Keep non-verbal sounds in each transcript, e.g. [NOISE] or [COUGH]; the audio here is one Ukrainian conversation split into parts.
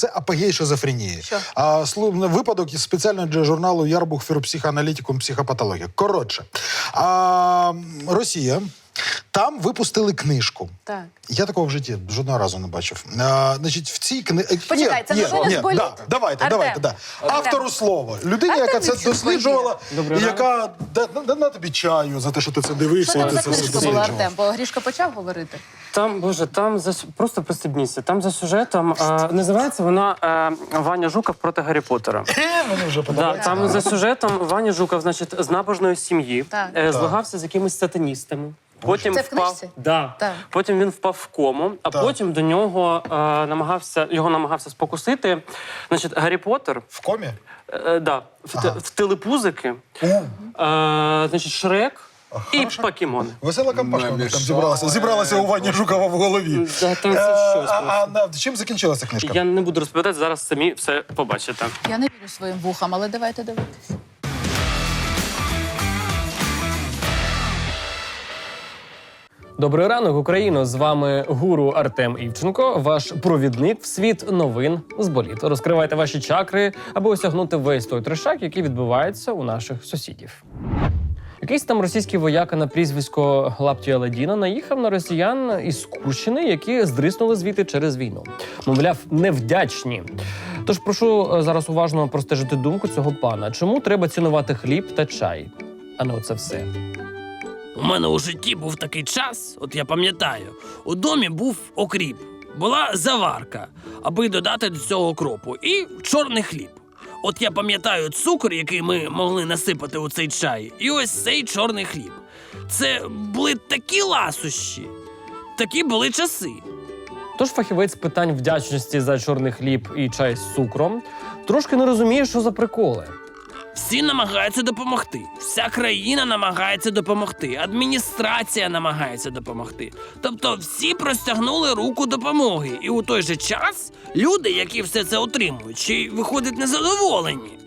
це апогей шизофренії. Що? А слу- випадок із спеціального для журналу Ярбух für психоаналітикум психопатологія. Коротше, а, Росія. Там випустили книжку. Так. Я такого в житті жодного разу не бачив. А, значить, в цій книзі... Почекай, це новина з боліт? да, давайте, Артем. давайте. Да. Автору слово. Людині, Артем яка це досліджувала, і яка да, да, на тобі чаю за те, що ти це дивишся. Що і там ти за це все книжка була, досліджував. Артем? Бо Грішка почав говорити. Там, боже, там за сю- просто пристебніться. Там за сюжетом е, називається вона е, Ваня Жуков проти Гаррі Поттера. Е, Мені вже Да, подобається. там за сюжетом Ваня Жуков, значить, з набожної сім'ї, Так. е, злагався з якимись сатаністами. Потім Це в впав, книжці? да. Так. Потім він впав в кому, а Так. потім до нього е, намагався його намагався спокусити. Значить, Гаррі Поттер, В комі? е, да, в, те- в телепузики, У, е, значить, Шрек і покемони. Весела компашка у них там зібралася. Зібралася у Вані Жукова в голові. Да, там Е, це щось а, а на- чим закінчилася книжка? Я не буду розповідати, зараз самі все побачите. Я не вірю своїм вухам, але давайте дивитися. Добрий ранок, Україно! З вами гуру Артем Івченко, ваш провідник в світ новин з боліт. Розкривайте ваші чакри, аби осягнути весь той трешак, який відбувається у наших сусідів. Якийсь там російський вояка на прізвисько Лапті Аладдіна наїхав на росіян із Курщини, які здриснули звідти через війну. Мовляв, невдячні. Тож прошу е, зараз уважно простежити думку цього пана. Чому треба цінувати хліб та чай? А не оце все. У мене у житті був такий час, от я пам'ятаю, у домі був окріп, була заварка, аби додати до цього окропу, і чорний хліб. От я пам'ятаю цукор, який ми могли насипати у цей чай, і ось цей чорний хліб. Це були такі ласощі, такі були часи. Тож фахівець питань вдячності за чорний хліб і чай з цукром трошки не розуміє, що за приколи. Всі намагаються допомогти. Вся країна намагається допомогти. Адміністрація намагається допомогти. Тобто всі простягнули руку допомоги. І у той же час люди, які все це отримують, ще й виходять незадоволені.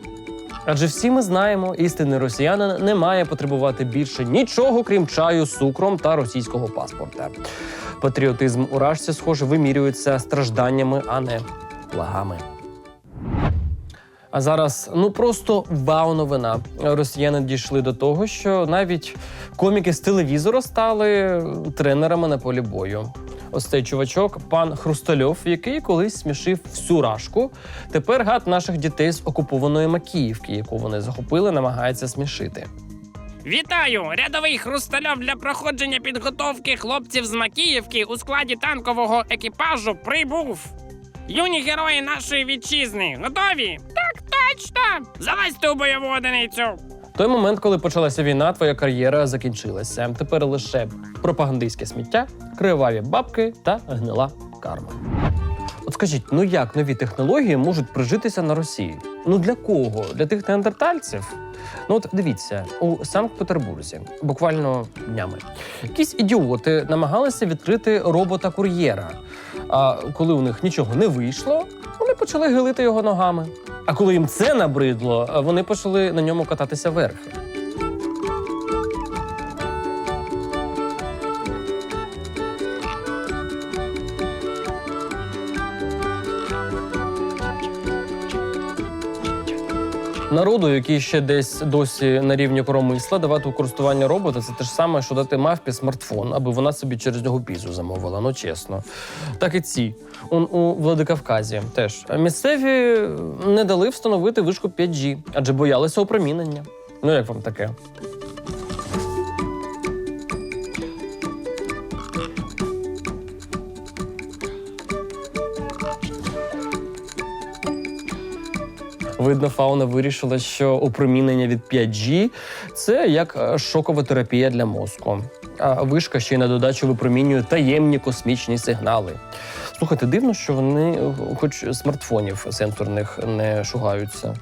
Адже всі ми знаємо, істинний росіянин не має потребувати більше нічого, крім чаю з цукром та російського паспорта. Патріотизм уражці, схоже, вимірюється стражданнями, а не благами. А зараз ну просто вау новина. Росіяни дійшли до того, що навіть коміки з телевізора стали тренерами на полі бою. Ось цей чувачок, пан Хрустальов, який колись смішив всю рашку. Тепер гад наших дітей з окупованої Макіївки, яку вони захопили, намагається смішити. Вітаю! Рядовий хрустальов для проходження підготовки хлопців з Макіївки у складі танкового екіпажу прибув. Юні герої нашої вітчизни готові? Точно! Залазьте у бойову одиницю. Той момент, коли почалася війна, твоя кар'єра закінчилася. Тепер лише пропагандистське сміття, криваві бабки та гнила карма. От скажіть, ну як нові технології можуть прижитися на Росії? Ну для кого? Для тих неандертальців? Ну от дивіться, у Санкт-Петербурзі буквально днями якісь ідіоти намагалися відкрити робота-кур'єра. А коли у них нічого не вийшло, вони почали гилити його ногами. А коли їм це набридло, вони почали на ньому кататися верхи. Народу, який ще десь досі на рівні коромисла, давати у користування робота це те ж саме, що дати мавпі смартфон, аби вона собі через нього пізу замовила. Ну чесно. Так і ці. Он у Владикавказі теж місцеві не дали встановити вишку 5G, адже боялися опромінення. Ну як вам таке? Видно, фауна вирішила, що опромінення від 5G – це як е, шокова терапія для мозку. А вишка ще й на додачу випромінює таємні космічні сигнали. Слухайте, дивно, що вони, е, хоч смартфонів сенсорних, не шугаються.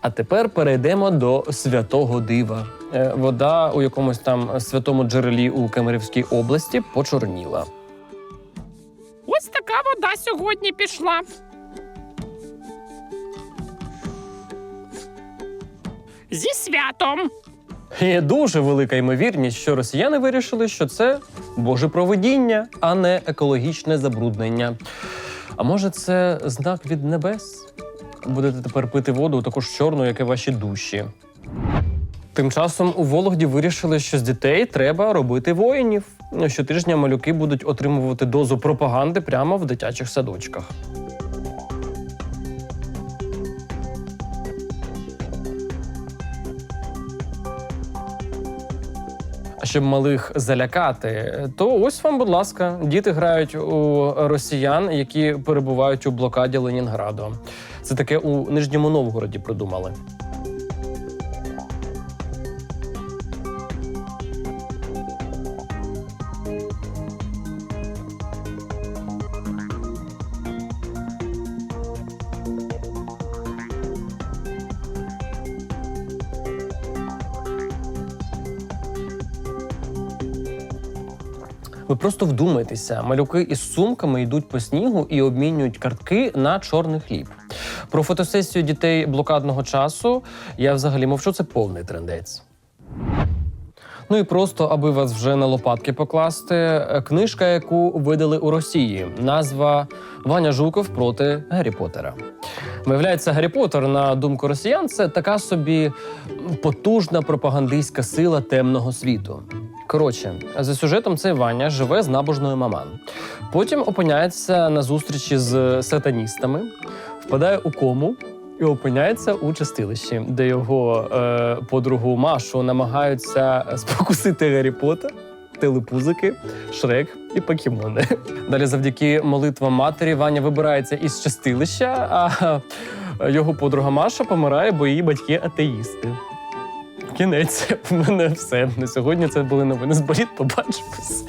А тепер перейдемо до святого дива. Е, Вода у якомусь там святому джерелі у Кемерівській області почорніла. Ось така вода сьогодні пішла. Зі святом. Є дуже велика ймовірність, що росіяни вирішили, що це боже провидіння, а не екологічне забруднення. А може, це знак від небес? Будете тепер пити воду також чорну, як і ваші душі. Тим часом у Вологді вирішили, що з дітей треба робити воїнів. Щотижня малюки будуть отримувати дозу пропаганди прямо в дитячих садочках. Щоб малих залякати, то ось вам, будь ласка, діти грають у росіян, які перебувають у блокаді Ленінграду. Це таке у Нижньому Новгороді придумали. Ви просто вдумайтеся, малюки із сумками йдуть по снігу і обмінюють картки на чорний хліб. Про фотосесію дітей блокадного часу я взагалі мовчу, це повний трендець. Ну і просто, аби вас вже на лопатки покласти, книжка, яку видали у Росії, назва Ваня Жуков проти Гаррі Поттера. Виявляється, Гаррі Поттер, на думку росіян, це така собі потужна пропагандистська сила темного світу. Коротше, за сюжетом цей Ваня живе з набожною маман. Потім опиняється на зустрічі з сатаністами, впадає у кому і опиняється у чистилищі, де його е, подругу Машу намагаються спокусити Гаррі Поттер, телепузики, Шрек і покемони. Далі, завдяки молитвам матері, Ваня вибирається із чистилища, а його подруга Маша помирає, бо її батьки атеїсти. Кінець. [LAUGHS] В мене все. На сьогодні це були новини з боліт. Побачимось.